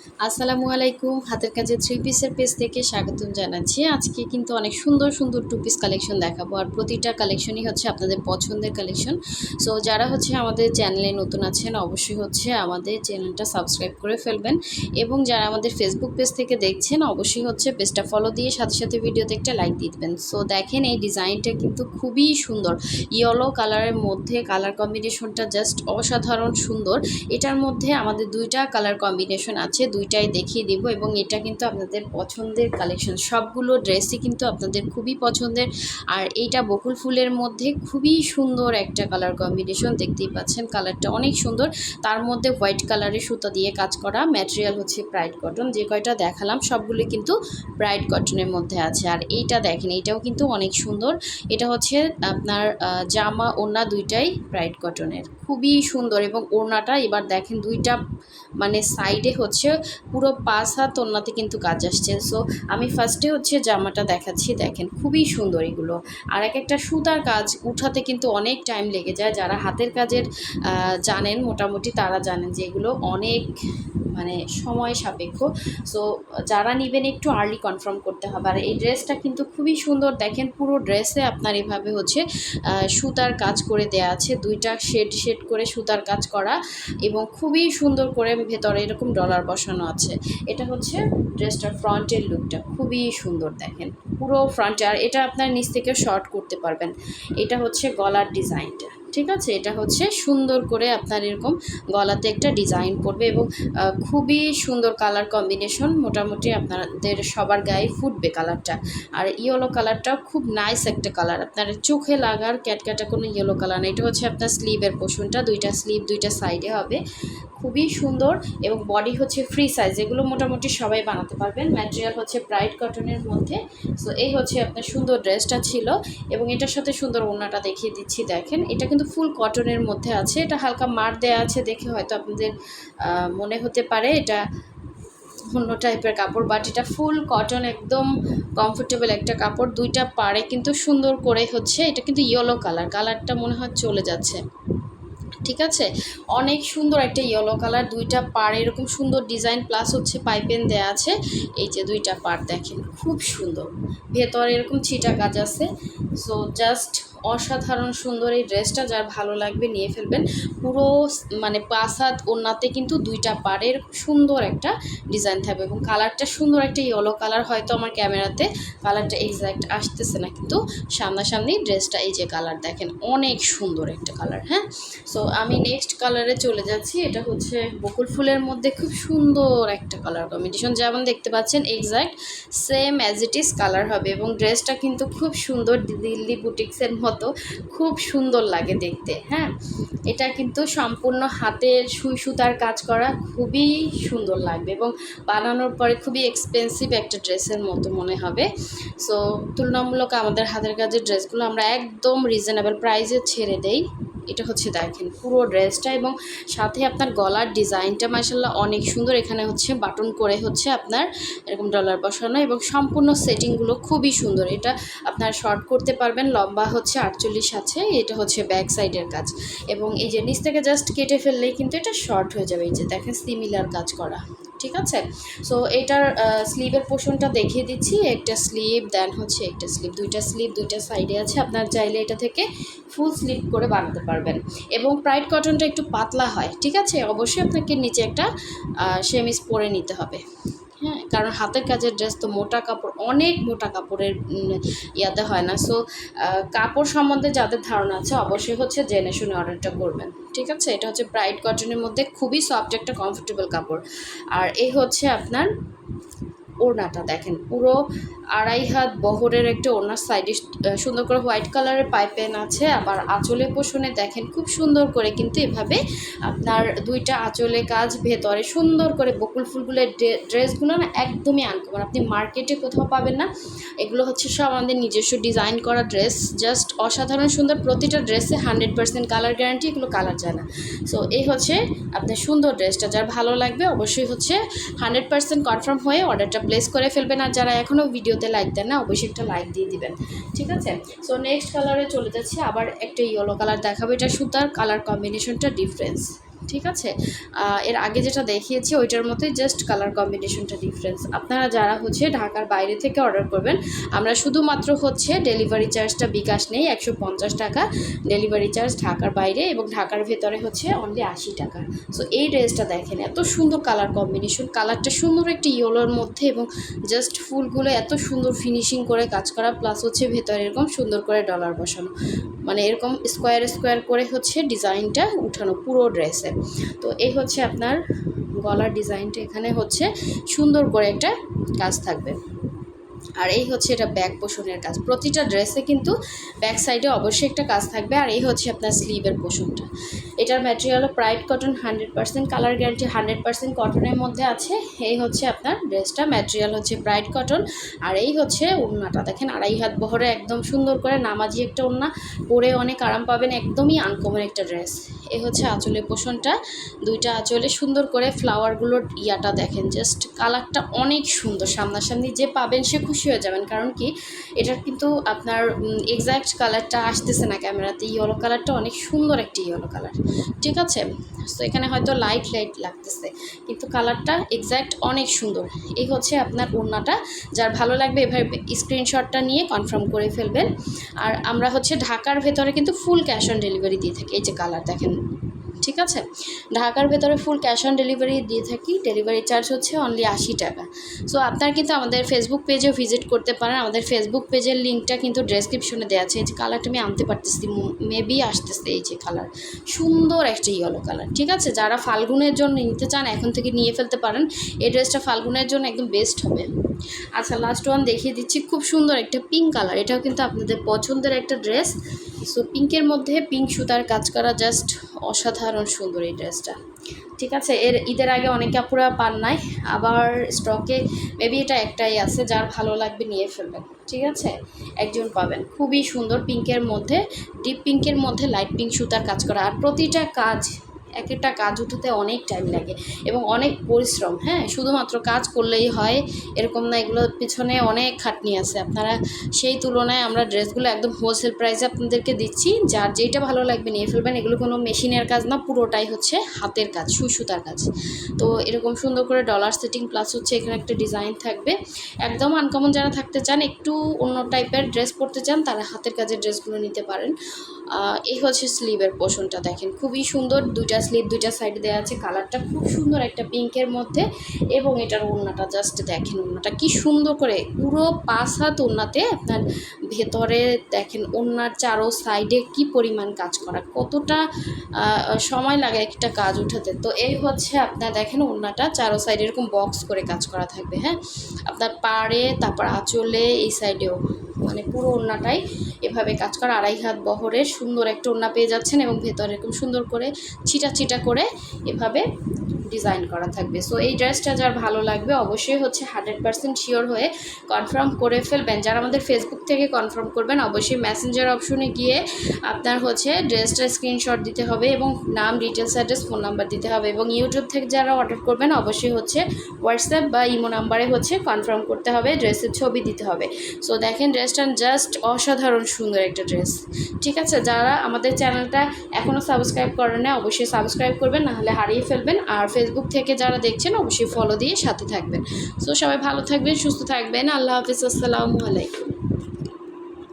আসসালামু আলাইকুম। হাতের কাজে থ্রি পিসের পেজ থেকে স্বাগতম জানাচ্ছি। আজকে কিন্তু অনেক সুন্দর সুন্দর টু পিস কালেকশন দেখাবো। আর প্রতিটা কালেকশনই হচ্ছে আপনাদের পছন্দের কালেকশন সো যারা হচ্ছে আমাদের চ্যানেলে নতুন আছেন, অবশ্যই হচ্ছে আমাদের চ্যানেলটা সাবস্ক্রাইব করে ফেলবেন। এবং যারা আমাদের ফেসবুক পেজ থেকে দেখছেন, অবশ্যই হচ্ছে পেজটা ফলো দিয়ে সাথে সাথে ভিডিওতে একটা লাইক দিয়ে দেবেন। সো দেখেন এই ডিজাইনটা কিন্তু খুবই সুন্দর। ইয়েলো কালারের মধ্যে কালার কম্বিনেশনটা জাস্ট অসাধারণ সুন্দর। এটার মধ্যে আমাদের দুইটা কালার কম্বিনেশন আছে। দুইটাই দেখিয়ে দিব এবং এটা কিন্তু আপনাদের পছন্দের কালেকশন সবগুলো ড্রেসই কিন্তু আপনাদের খুবই পছন্দের। আর এইটা বকুল ফুলের মধ্যে খুবই সুন্দর একটা কালার কম্বিনেশন দেখতেই পাচ্ছেন। কালারটা অনেক সুন্দর। তার মধ্যে হোয়াইট কালারের সুতা দিয়ে কাজ করা ম্যাটেরিয়াল হচ্ছে ব্রাইট কটন যে কয়টা দেখালাম সবগুলো কিন্তু ব্রাইট কটনের মধ্যে আছে। আর এইটা দেখেন, এটাও কিন্তু অনেক সুন্দর। এটা হচ্ছে আপনার জামা ওড়না দুইটাই ব্রাইট কটনের খুবই সুন্দর এবং ওড়নাটা এবার দেখেন দুইটা মানে সাইডে হচ্ছে পুরো পাঁচ হাত ওড়নাতে কিন্তু কাজ আসছে। সো আমি ফার্স্টে হচ্ছে জামাটা দেখাচ্ছি, দেখেন খুবই সুন্দর এগুলো। আর এক একটা সুতার কাজ উঠাতে কিন্তু অনেক টাইম লেগে যায়। যারা হাতের কাজের জানেন, মোটামুটি তারা জানেন যে এগুলো অনেক মানে সময় সাপেক্ষ। সো যারা নেবেন একটু আর্লি কনফার্ম করতে হবে। আর এই ড্রেসটা কিন্তু খুবই সুন্দর। দেখেন পুরো ড্রেসে আপনার এভাবে হচ্ছে সুতার কাজ করে দেয়া আছে। দুইটা শেড শেড করে সুতার কাজ করা এবং খুবই সুন্দর করে ভেতরে এরকম ডলার বসানো আছে। এটা হচ্ছে ড্রেসটার ফ্রন্টের লুকটা খুবই সুন্দর দেখেন। পুরো ফ্রন্টে আর এটা আপনার নিচ থেকে শর্ট করতে পারবেন। এটা হচ্ছে গলার ডিজাইনটা ঠিক আছে? এটা হচ্ছে সুন্দর করে আপনার এরকম গলাতে একটা ডিজাইন করবে এবং খুবই সুন্দর কালার কম্বিনেশন মোটামুটি আপনাদের সবার গায়ে ফুটবে কালারটা। আর ইয়েলো কালারটাও খুব নাইস একটা কালার। আপনার চোখে লাগার ক্যাটক্যাটা কোনো ইয়েলো কালার না। এটা হচ্ছে আপনার স্লিভের পোষণটা, দুইটা স্লিভ দুইটা সাইডে হবে। খুবই সুন্দর এবং বডি হচ্ছে ফ্রি সাইজ। এগুলো মোটামুটি সবাই বানাতে পারবেন। ম্যাটেরিয়াল হচ্ছে ব্রাইট কটনের মধ্যে। সো এই হচ্ছে আপনার সুন্দর ড্রেসটা ছিল এবং এটার সাথে সুন্দর ওড়নাটা দেখিয়ে দিচ্ছি, দেখেন। এটা কিন্তু ফুল কটনের মধ্যে আছে। এটা হালকা মার দেয়া আছে, দেখে হয়তো আপনাদের মনে হতে পারে। এটা অন্য টাইপের কাপড় বাট এটা ফুল কটন একদম কমফোর্টেবল একটা কাপড়। দুইটা পাড়ে কিন্তু সুন্দর করে হচ্ছে। এটা কিন্তু ইয়েলো কালার কালারটা মনে হয় চলে যাচ্ছে। ঠিক আছে? অনেক সুন্দর একটা ইয়েলো কালার দুইটা পাড় এরকম সুন্দর ডিজাইন প্লাস হচ্ছে পাইপেন দেয়া আছে। এই যে দুইটা পাড় দেখেন, খুব সুন্দর। ভেতরে এরকম ছিটা কাজ আছে। সো জাস্ট অসাধারণ সুন্দর এই ড্রেসটা, যার ভালো লাগবে নিয়ে ফেলবেন। পুরো মানে পাঁচ হাত ওড়নাতে কিন্তু দুইটা পাড়ের সুন্দর একটা ডিজাইন থাকবে এবং কালারটা সুন্দর একটা ইয়েলো কালার হয়তো আমার ক্যামেরাতে। কালারটা এক্স্যাক্ট আসতেছে না কিন্তু সামনাসামনি ড্রেসটা এই যে কালার দেখেন, অনেক সুন্দর একটা কালার হ্যাঁ? সো আমি নেক্সট কালারে চলে যাচ্ছি। এটা হচ্ছে বকুল ফুলের মধ্যে খুব সুন্দর একটা কালার কম্বিনেশন যেমন দেখতে পাচ্ছেন exact same as it is colour হবে এবং ড্রেসটা কিন্তু খুব সুন্দর দিল্লি বুটিক্সের মতো খুব সুন্দর লাগে দেখতে হ্যাঁ? এটা কিন্তু সম্পূর্ণ হাতের সুই সুতার কাজ করা খুবই সুন্দর লাগবে এবং বানানোর পরে খুবই এক্সপেন্সিভ একটা ড্রেসের মতো মনে হবে। সো তুলনামূলক আমাদের হাতের কাজের ড্রেসগুলো আমরা একদম রিজনেবল প্রাইসে ছেড়ে দেই। এটা হচ্ছে দেখেন পুরো ড্রেসটা এবং সাথে আপনার গলার ডিজাইনটা মাসাল্লাহ অনেক সুন্দর। এখানে হচ্ছে বাটন করে হচ্ছে আপনার এরকম ডলার বসানো এবং সম্পূর্ণ সেটিংগুলো খুবই সুন্দর। এটা আপনার শর্ট করতে পারবেন, লম্বা হচ্ছে আটচল্লিশ আছে, এটা হচ্ছে ব্যাক সাইডের কাজ। এবং এই যে নিচ থেকে জাস্ট কেটে ফেললেই কিন্তু এটা শর্ট হয়ে যাবে। এই যে দেখেন সিমিলার কাজ করা। ঠিক আছে? সো এটার স্লিভের পোর্শনটা দেখিয়ে দিচ্ছি। একটা স্লিভ দেন হচ্ছে একটা স্লিভ দুইটা স্লিভ দুইটা সাইডে আছে। আপনার চাইলে এটা থেকে ফুল স্লিভ করে বানাতে পারবেন। এবং প্রাইড কটনটা একটু পাতলা হয়, ঠিক আছে? অবশ্যই আপনাকে নিচে একটা সেমিস পরে নিতে হবে। হ্যাঁ কারণ হাতের কাজের ড্রেস তো মোটা কাপড়, অনেক মোটা কাপড়ের ইয়াতে হয় না। সো কাপড় সম্বন্ধে যাদের ধারণা আছে, অবশ্যই হচ্ছে জেনে শুনে অর্ডারটা করবেন। ঠিক আছে? এটা হচ্ছে ব্রাইট কটনের মধ্যে খুবই সফট একটা কমফোর্টেবল কাপড়। আর এই হচ্ছে আপনার ওড়নাটা দেখেন, পুরো আড়াই হাত বহরের একটা ওড়নার সাইডে সুন্দর করে হোয়াইট কালারের পাইপেন আছে, আবার আঁচলে পোষণে দেখেন খুব সুন্দর করে কিন্তু এভাবে আপনার দুইটা আঁচলে কাজ, ভেতরে সুন্দর করে বকুল ফুলগুলোর ড্রেসগুলো না একদমই আনকমন আপনি মার্কেটে কোথাও পাবেন না। এগুলো হচ্ছে সব আমাদের নিজস্ব ডিজাইন করা ড্রেস জাস্ট অসাধারণ সুন্দর প্রতিটা ড্রেসে হান্ড্রেড পার্সেন্ট কালার গ্যারান্টি এগুলো কালার যায় না। সো এই হচ্ছে আপনার সুন্দর ড্রেসটা যার ভালো লাগবে অবশ্যই হচ্ছে হান্ড্রেড পার্সেন্ট কনফার্ম হয়ে অর্ডারটা প্লেস করে ফেলবেন আর যারা এখনও ভিডিওতে লাইক দেন না, অবশ্যই একটা লাইক দিয়ে দিবেন, ঠিক আছে? সো নেক্সট কালারে চলে যাচ্ছে, আবার একটা ইয়েলো কালার দেখাবো, এটা সুতার কালার কম্বিনেশনটা ডিফারেন্স ঠিক আছে? এর আগে যেটা দেখিয়েছি ওইটার মতোই জাস্ট কালার কম্বিনেশনটা ডিফারেন্স আপনারা যারা হচ্ছে ঢাকার বাইরে থেকে অর্ডার করবেন, আমরা শুধুমাত্র হচ্ছে ডেলিভারি চার্জটা বিকাশ নেই, একশো পঞ্চাশ টাকা ডেলিভারি চার্জ ঢাকার বাইরে এবং ঢাকার ভেতরে হচ্ছে অনলি আশি টাকা। সো এই ড্রেসটা দেখেন, এত সুন্দর কালার কম্বিনেশন কালারটা সুন্দর একটি ইয়েলোর মধ্যে এবং জাস্ট ফুলগুলো এত সুন্দর ফিনিশিং করে কাজ করা প্লাস হচ্ছে ভেতরে এরকম সুন্দর করে ডলার বসানো। মানে এরকম স্কোয়ার স্কোয়ার করে হচ্ছে ডিজাইনটা উঠানো পুরো ড্রেসে তো এই হচ্ছে আপনার গলার ডিজাইনটা এখানে হচ্ছে সুন্দর করে একটা কাজ থাকবে। আর এই হচ্ছে এটা ব্যাক পোষণের কাজ। প্রতিটা ড্রেসে কিন্তু ব্যাক সাইডে অবশ্যই একটা কাজ থাকবে, আর এই হচ্ছে আপনার স্লিভের পোষণটা। এটার material pride cotton hundred percent colour guarantee hundred percent কটনের মধ্যে আছে। এই হচ্ছে আপনার ড্রেসটা ম্যাটেরিয়াল হচ্ছে ব্রাইট কটন আর এই হচ্ছে ওড়নাটা। দেখেন আড়াই হাত বহরে একদম সুন্দর করে নামাজি একটা ওড়না, পরে অনেক আরাম পাবেন একদমই আনকমন একটা ড্রেস এই হচ্ছে আঁচলের পোষণটা। দুইটা আঁচলে সুন্দর করে ফ্লাওয়ারগুলোর ইয়াটা দেখেন জাস্ট কালারটা অনেক সুন্দর। সামনাসামনি যে পাবেন সে খুশি হয়ে যাবেন। কারণ কি? এটার কিন্তু আপনার এক্স্যাক্ট কালারটা আসতেছে না ক্যামেরাতে ইয়েলো কালারটা অনেক সুন্দর একটি ইয়েলো কালার ঠিক আছে? তো এখানে হয়তো লাইট লাইট লাগতেছে। কিন্তু কালারটা এক্স্যাক্ট অনেক সুন্দর। এই হচ্ছে আপনার ওড়নাটা। যার ভালো লাগবে, এভাবে স্ক্রিনশটটা নিয়ে কনফার্ম করে ফেলবেন। আর আমরা হচ্ছে ঢাকার ভেতরে কিন্তু ফুল ক্যাশ অন ডেলিভারি দিয়ে থাকি। এই যে কালার দেখেন। ঠিক আছে? ঢাকার ভেতরে ফুল ক্যাশ অন ডেলিভারি দিয়ে থাকি ডেলিভারি চার্জ হচ্ছে অনলি আশি টাকা। সো আপনার কিন্তু আমাদের ফেসবুক পেজেও ভিজিট করতে পারেন। আমাদের ফেসবুক পেজের লিঙ্কটা কিন্তু ডেসক্রিপশনে দেওয়া আছে। এই যে কালারটা আমি আনতে পারতেছি মেবি আসতেছে এই যে কালার সুন্দর একটা ইয়েলো কালার ঠিক আছে? যারা ফাল্গুনের জন্য নিতে চান, এখন থেকে নিয়ে ফেলতে পারেন। এই ড্রেসটা ফাল্গুনের জন্য একদম বেস্ট হবে। আচ্ছা লাস্ট ওয়ান দেখিয়ে দিচ্ছি। খুব সুন্দর একটা পিঙ্ক কালার এটাও কিন্তু আপনাদের পছন্দের একটা ড্রেস সো পিঙ্কের মধ্যে পিঙ্ক সুতার কাজ করা জাস্ট অসাধারণ সুন্দর এই ড্রেসটা ঠিক আছে, এর ঈদের আগে অনেকে আপুরা পান নাই, আবার স্টকে মেবি এটা একটাই আছে, যার ভালো লাগবে নিয়ে ফেলবেন, ঠিক আছে? একজন পাবেন। খুবই সুন্দর পিঙ্কের মধ্যে ডিপ পিঙ্কের মধ্যে লাইট পিঙ্ক সুতার কাজ করা। আর প্রতিটা কাজ এক একটা কাজ উঠাতে অনেক টাইম লাগে এবং অনেক পরিশ্রম হ্যাঁ? শুধুমাত্র কাজ করলেই হয়, এরকম না, এগুলোর পিছনে অনেক খাটনি আছে। আপনারা সেই তুলনায় আমরা ড্রেসগুলো একদম হোলসেল প্রাইসে আপনাদেরকে দিচ্ছি, যার যেইটা ভালো লাগবে নিয়ে ফেলবেন। এগুলো কোনো মেশিনের কাজ না, পুরোটাই হচ্ছে হাতের কাজ সুই সুতার কাজ। তো এরকম সুন্দর করে ডলার সেটিং প্লাস হচ্ছে এখানে একটা ডিজাইন থাকবে। একদম আনকমন যারা থাকতে চান, একটু অন্য টাইপের ড্রেস পরতে চান, তারা হাতের কাজের ড্রেসগুলো নিতে পারেন। এই হচ্ছে স্লিভের পোষণটা দেখেন। খুবই সুন্দর, দুইটা স্লিভ দুইটা সাইড দেওয়া আছে, কালারটা খুব সুন্দর একটা পিঙ্কের মধ্যে, এবং এটার ওড়নাটা জাস্ট দেখেন, ওড়নাটা কি সুন্দর করে পুরো পাঁচ হাত ওড়নাতে আপনার ভেতরে দেখেন, ওড়নার চারো সাইডে কি পরিমাণ কাজ করা, কতটা সময় লাগে একটা কাজ উঠাতে। তো এই হচ্ছে আপনার দেখেন ওড়নাটা চারো সাইডে এরকম বক্স করে কাজ করা থাকবে হ্যাঁ? আপনার পাড়ে, তারপর আঁচলে এই সাইডেও। মানে পুরো ওড়নাটাই এভাবে কাজ করা, আড়াই হাত বহরের সুন্দর একটা ওড়না পেয়ে যাচ্ছেন এবং ভেতরে এরকম সুন্দর করে ছিটা ছিটা করে এভাবে ডিজাইন করা থাকবে। সো এই ড্রেসটা যার ভালো লাগবে, অবশ্যই হচ্ছে হান্ড্রেড পার্সেন্ট শিওর হয়ে কনফার্ম করে ফেলবেন। যারা আমাদের ফেসবুক থেকে কনফার্ম করবেন, অবশ্যই মেসেঞ্জার অপশনে গিয়ে আপনার হচ্ছে ড্রেসটা স্ক্রিনশট দিতে হবে এবং নাম ডিটেলস অ্যাড্রেস ফোন নাম্বার দিতে হবে এবং ইউটিউব থেকে যারা অর্ডার করবেন, অবশ্যই হচ্ছে হোয়াটসঅ্যাপ বা ইমো নাম্বারে হচ্ছে কনফার্ম করতে হবে, ড্রেসের ছবি দিতে হবে। সো দেখেন ড্রেসটা জাস্ট অসাধারণ সুন্দর একটা ড্রেস। ঠিক আছে? যারা আমাদের চ্যানেলটা এখনও সাবস্ক্রাইব করেন না অবশ্যই সাবস্ক্রাইব করবেন, নাহলে হারিয়ে ফেলবেন। আর ফেসবুক থেকে যারা দেখছেন, অবশ্যই ফলো দিয়ে সাথে থাকবেন। সো সবাই ভালো থাকবেন, সুস্থ থাকবেন। আল্লাহ হাফিজ, আসসালামু আলাইকুম।